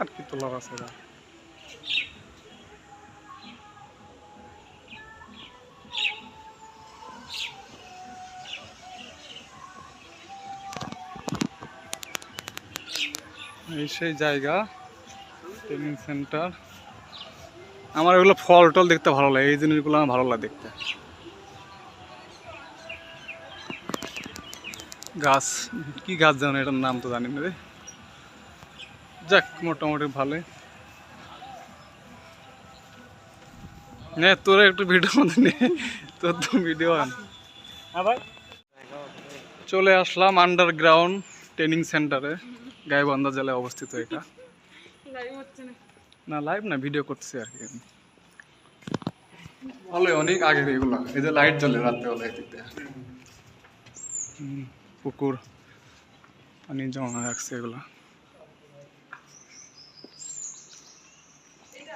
আর কি তোলার আছে এই সেই জায়গা ট্রেনিং সেন্টার আমার এগুলো ফল টল দেখতে ভালো লাগে, এই জিনিসগুলো আমার ভালো লাগে দেখতে। গাছ, কি গাছ জানো এটার নাম তো জানি না রে। যাক মোটামুটি ভালোই। নে তোর একটু ভিডিও মধ্যে নে। তোর তো ভিডিও আন আবার চলে আসলাম আন্ডারগ্রাউন্ড ট্রেনিং সেন্টারে গাইবান্ধা জেলায় অবস্থিত এটা। না লাইভ না ভিডিও করতেছি আর কি। ভালোই অনেক আগের এগুলো। এই যে লাইট জ্বলে রাত্রেবেলা এদিকে। পুকুর পানি জমা রাখছে এগুলো।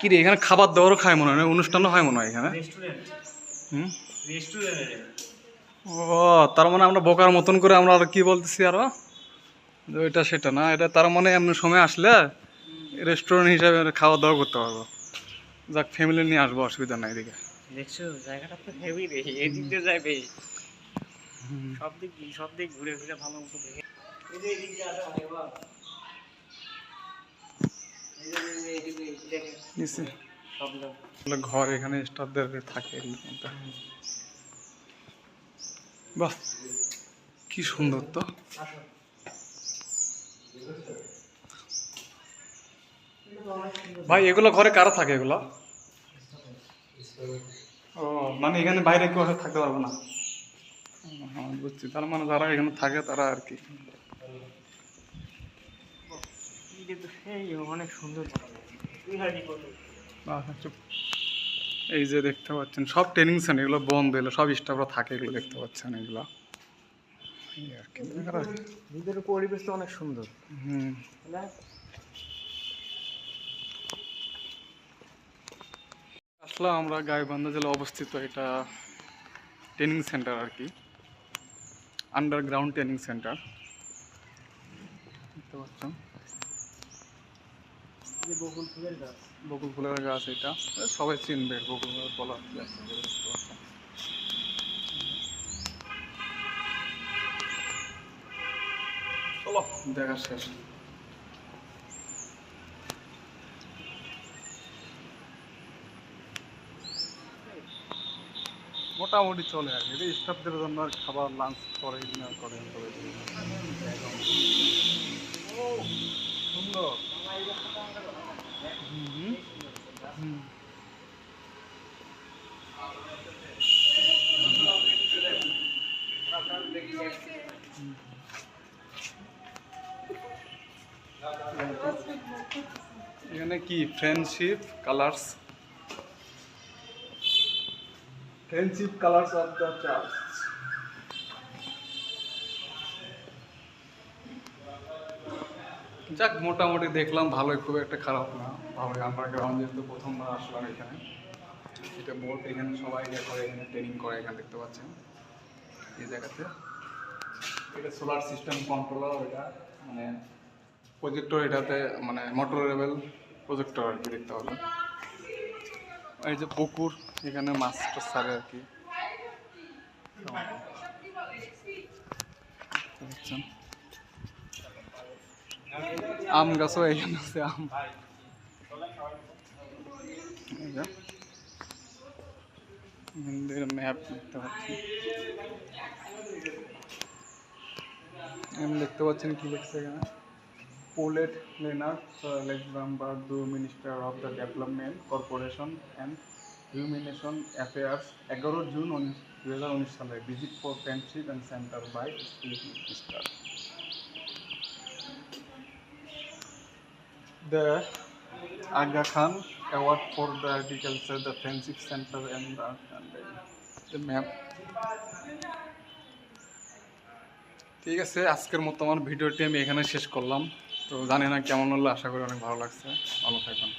কি রে এখানে খাবার দাবারও খায় মনে হয়? অনুষ্ঠানও হয় মনে হয় এখানে? ও তার মানে আমরা বোকার মতন করে আমরা আর কি বলতেছি আরও? ওইটা সেটা না এটা তার মানে এমন সময় আসলে রেস্টুরেন্ট হিসাবে খাওয়া দাওয়া করতে পারব। যাক ফ্যামিলি নিয়ে আসব অসুবিধা নাই এদিকে। দেখছ জায়গাটা তো হেভি রে এদিক দিয়ে যাবে। সব দিক সব দিক ঘুরে ঘুরে ভালো মতো দেখে নিচে। ঘর এখানে স্টাফদের থাকে বাহ কি সুন্দর তো। ভাই এগুলো ঘরে কারা থাকে এগুলো? ও মানে এখানে বাইরে কেউ আর থাকতে পারবে না। ও, বুঝছি। তার মানে যারা এখানে থাকে তারা আর কি। অনেক সুন্দর এই যে দেখতে পাচ্ছেন সব ট্রেনিং সেন্টার এগুলো বন্ধ এগুলো সব স্টাফরা থাকে এগুলো দেখতে পাচ্ছেন এগুলো। ভিতরে অনেক সুন্দর। হুম। আসলাম আমরা গাইবান্ধা জেলা অবস্থিত এটা ট্রেনিং সেন্টার আর কি। আন্ডারগ্রাউন্ড ট্রেনিং সেন্টার দেখতে পাচ্ছেন। বকুল ফুলের গাছ। এটা। সবাই চিনবে বকুল ফুলের বলা। চলো, দেখা শেষ। মোটামুটি চলে আর এটা স্টাফদের জন্য খাবার লাঞ্চ করে করে করে ও সুন্দর হুম হুম হুম এখানে কি? Friendship colours friendship colours of the church যাক মোটামুটি দেখলাম ভালোই খুব একটা খারাপ না। ভালোই আন্ডারগ্রাউন্ড যেহেতু প্রথমবার আসলাম এখানে এটা বোর্ড এখানে সবাই ইয়ে করে, এখানে ট্রেনিং করে, এখানে দেখতে পাচ্ছেন এই জায়গাতে। এটা সোলার সিস্টেম কন্ট্রোলার এটা মানে প্রজেক্টর এটাতে মানে মোটরেবল প্রজেক্টর আর কি দেখতে পাবেন। এই যে পুকুর, এখানে মাছ টাছ ছাড়ে আর কি। আম গাছও এখানে আছে, আম। যে। ম্যাপ দেখতে পাচ্ছি দেখতে পাচ্ছেন কি লিখছে এখানে Paulette Leonard Alexander the minister of the development corporation and humanitarian affairs এগারো জুন উনিশ দু হাজার উনিশ সালে visit for friendship and centre by spirit minister The Aga Khan Award for the Agriculture, the Friendship Center and the, and the map. ঠিক আছে আজকের মতো আমার ভিডিওটি আমি এখানে শেষ করলাম তো জানি না কেমন হলো আশা করি অনেক ভালো লাগছে ভালো থাকবেন